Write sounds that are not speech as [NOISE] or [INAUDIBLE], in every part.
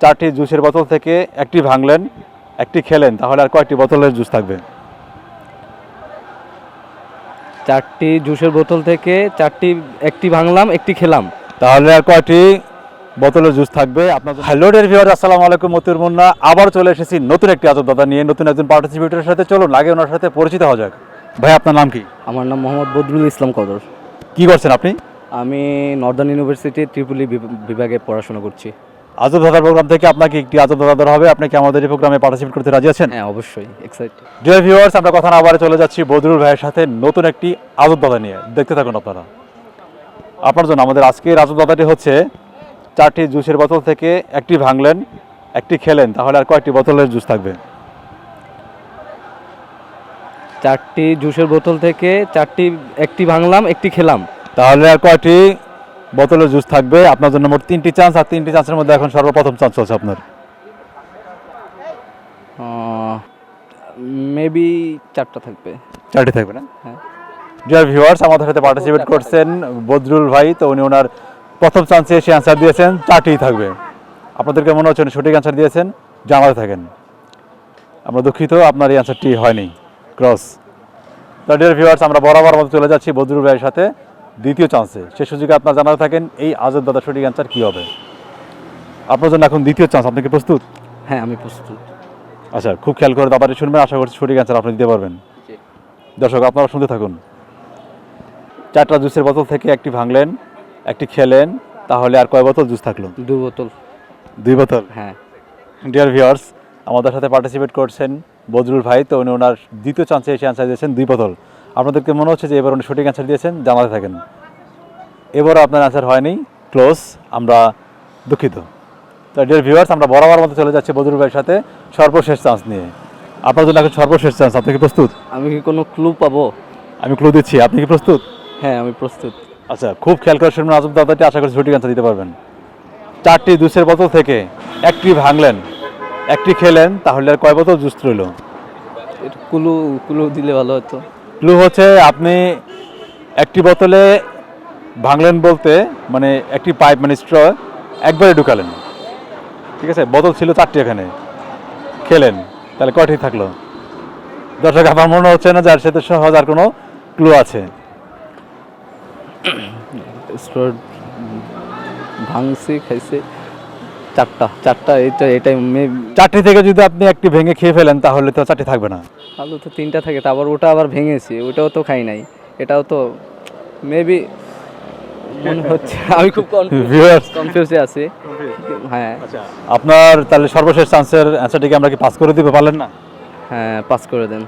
চারটি জুসের বোতল থেকে একটি ভাঙলেন একটি খেলেন তাহলে আর কয়টি বোতলের জুস থাকবে? চারটি জুসের বোতল থেকে চারটি একটি ভাঙলাম একটি খেলাম। তাহলে আর কয়টি বোতলের জুস থাকবে? আপনার হ্যালো ডের ভিউয়ার আসসালামু আলাইকুম মতিউর মুন্না। আবার চলে এসেছি নতুন একটি আজব দাদা নিয়ে নতুন একজন পার্টিসিপেটের সাথে। চলুন আগে ওনার সাথে পরিচিত হওয়া যাক। ভাই আপনার নাম কি? আমার নাম মোহাম্মদ বদরুল ইসলাম কদর। কি করছেন আপনি? আমি নর্দার্ন ইউনিভার্সিটি ত্রিপুলি বিভ- বিভাগে পড়াশোনা করছি। আজব দাদার প্রোগ্রাম থেকে আপনাকে একটি আজব দাদা হবে। আপনি কি আমাদের এই প্রোগ্রামে পার্টিসিপেট করতে রাজি আছেন? হ্যাঁ অবশ্যই। এক্সাইটেড ডিয়ার ভিউয়ার্স আমরা কথা না বারে চলে যাচ্ছি বদরুল ভাইয়ের সাথে নতুন একটি আজব দাদা নিয়ে। দেখতে থাকুন আপনারা। আপনার জন্য আমাদের আজকের আজব দাদাটি হচ্ছে চারটি জুসের বোতল থেকে একটি ভাঙলেন একটি খেলেন তাহলে আর কয়েকটি বোতলের জুস থাকবে। চারটি জুসের বোতল থেকে চারটি একটি ভাঙলাম একটি খেলাম। তাহলে আর কয়টি বোতলের জুস থাকবে। আপনার জন্য মোট তিনটি চান্স আর তিনটি চান্সের মধ্যে এখন সর্বপ্রথম চান্স চলছে আপনার। মেবি চারটা থাকবে। চারটি থাকবে না? হ্যাঁ। ডিয়ার ভিউয়ার্স আমাদের সাথে পার্টিসিপেট করছেন বদরুল ভাই তো উনি ওনার প্রথম চান্সে এসে অ্যান্সার দিয়েছেন চারটিই থাকবে। আপনাদেরকে মনে হচ্ছে? উনি সঠিক অ্যান্সার দিয়েছেন জানাতে থাকেন। আমরা দুঃখিত আপনার এই অ্যান্সারটি হয়নি। ক্রস তো ডিয়ার ভিউয়ার্স আমরা বরাবর মতো চলে যাচ্ছি বদরুল ভাইয়ের সাথে। দ্বিতীয় চান্সে। সে সুযোগে আপনার জানাতে থাকেন এই আজব দাদা সঠিক অ্যান্সার কী হবে? আপনার জন্য এখন দ্বিতীয় চান্স আপনি কি প্রস্তুত? হ্যাঁ আমি প্রস্তুত। আচ্ছা খুব খেয়াল করে দাদাটি শুনবেন আশা করছি সঠিক অ্যান্সার আপনি দিতে পারবেন। দর্শক আপনারা শুনতে থাকুন। চারটা জুসের বোতল থেকে একটি ভাঙলেন একটি খেলেন তাহলে আর কয় বোতল জুস থাকল? দু বোতল। দুই বোতল? হ্যাঁ। ডিয়ার ভিউয়ার্স আমাদের সাথে পার্টিসিপেট করছেন বদরুল ভাই তো উনি ওনার দ্বিতীয় চান্সে এসে অ্যান্সার দিয়েছেন দুই বোতল। আপনাদেরকে মনে হচ্ছে যে এবার উনি সঠিক অ্যান্সার দিয়েছেন জানাতে থাকেন। এবারও আপনার অ্যান্সার হয়নি ক্লোজ আমরা দুঃখিত। তো ডিয়ার ভিউয়ার্স আমরা বরাবর মতো চলে যাচ্ছি বদরুল ভাইয়ের সাথে সর্বশেষ চান্স নিয়ে। আপনার জন্য এখন সর্বশেষ চান্স আপনি কি প্রস্তুত? আমি কি কোনো ক্লু পাবো? আমি ক্লু দিচ্ছি আপনি কি প্রস্তুত? হ্যাঁ আমি প্রস্তুত। আচ্ছা খুব খেয়াল করে শুনবেন আজব দাদাটি আশা করছি সঠিক অ্যান্সার দিতে পারবেন। চারটি জুসের বোতল থেকে একটি ভাঙলেন একটি খেলেন তাহলে আর কয় বোতল জুস রইল? একটু কুলু কুলু দিলে ভালো হতো। ক্লু হচ্ছে আপনি একটি বোতলে ভাঙলেন বলতে মানে একটি পাইপ মানে স্ট্র, একবারে ঢুকালেন। ঠিক আছে? বোতল ছিল চারটি এখানে। খেলেন। তাহলে কয়টি থাকল? দর্শক, আমার মনে হচ্ছে না যার সাথে সহজ আর কোনো ক্লু আছে। ভাঙছি, খাইছে। চারটা চারটা এটা এটাই মে- চারটি থেকে যদি আপনি একটি ভেঙে খেয়ে ফেলেন তাহলে তো চারটি থাকবে না। আলু তো তিনটা থাকে তারপর ওটা আবার ভেঙেছি ওটাও তো খাই নাই। এটাও তো মেবি মনে হচ্ছে আমি খুব কনফিউজে [LAUGHS] আছি। হ্যাঁ। আপনার তাহলে সর্বশেষ চান্সের অ্যান্সারটিকে আমরা কি পাস করে দিতে পারলেন না? হ্যাঁ পাস করে দেন।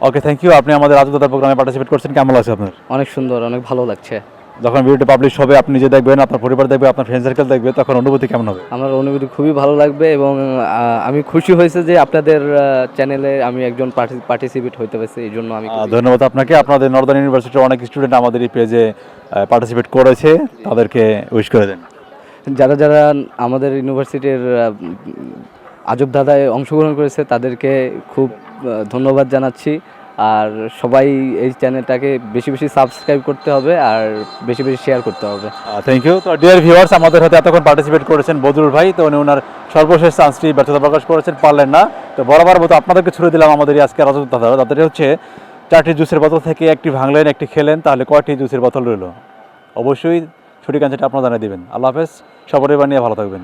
ওকে থ্যাংক ইউ আপনি আমাদের আজদাদার প্রোগ্রামে পার্টিসিপেট করছেন। কেমন লাগছে আপনার? অনেক সুন্দর অনেক ভালো লাগছে। যখন ভিডিওটি পাবলিশ হবে আপনি নিজে দেখবেন আপনার পরিবার দেখবে আপনার ফ্রেন্ড সার্কেল দেখবে তখন অনুভূতি কেমন হবে? আমার অনুভূতি খুবই ভালো লাগবে এবং আমি খুশি হয়েছে যে আপনাদের চ্যানেলে আমি একজন পার্টিসিপেট হইতে পারছি এই জন্য আমি ধন্যবাদ আপনাকে। আপনাদের নর্দার্ন ইউনিভার্সিটির অনেক স্টুডেন্ট আমাদের এই পেজে পার্টিসিপেট করেছে। তাদেরকে উইশ করে দেন। যারা যারা আমাদের ইউনিভার্সিটির আজব দাদায় অংশগ্রহণ করেছে তাদেরকে খুব ধন্যবাদ জানাচ্ছি। আর সবাই এই চ্যানেলটাকে বেশি বেশি সাবস্ক্রাইব করতে হবে আর বেশি বেশি শেয়ার করতে হবে। থ্যাংক ইউ তো ডিয়ার ভিউয়ার্স আমাদের সাথে এতক্ষণ পার্টিসিপেট করেছেন বদরুল ভাই, তো উনি ওনার সর্বশেষ চান্সটি ব্যর্থতা প্রকাশ করেছেন, পারলেন না। তো বরাবর মতো আপনাদেরকে ছুড়ে দিলাম আমাদের আজকে রাজত দাদা তাদের। হচ্ছে চারটি জুসের বোতল থেকে একটি ভাঙলেন, একটি খেলেন, তাহলে কয়টি জুসের বোতল রইল? অবশ্যই ছুটি অ্যান্সারটা আপনারা জানিয়ে দিবেন। আল্লাহ হাফেজ সবারই বানিয়ে ভালো থাকবেন।